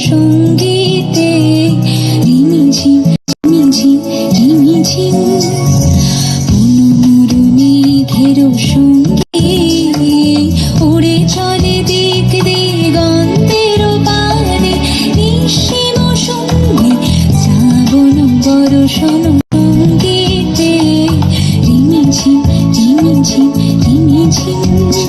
সঙ্গীতে রিমিঝিম রিমিঝিম রিমিঝিম মনোমরণে ঘেরো সংগীত উড়ে চলে দিক দিগন্তের পারে নিঃসীম সংগীত শ্রাবণ বরষণ সঙ্গীতে রিমিঝিম রিমিঝিম রিমিঝিম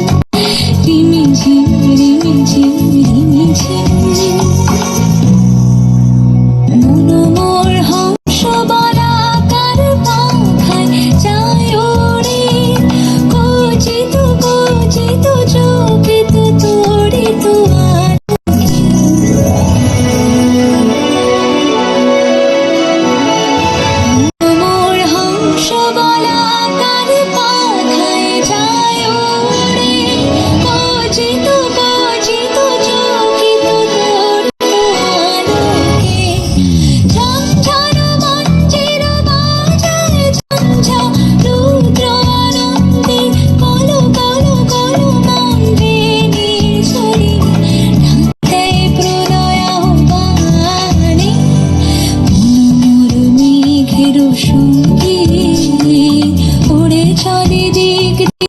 make it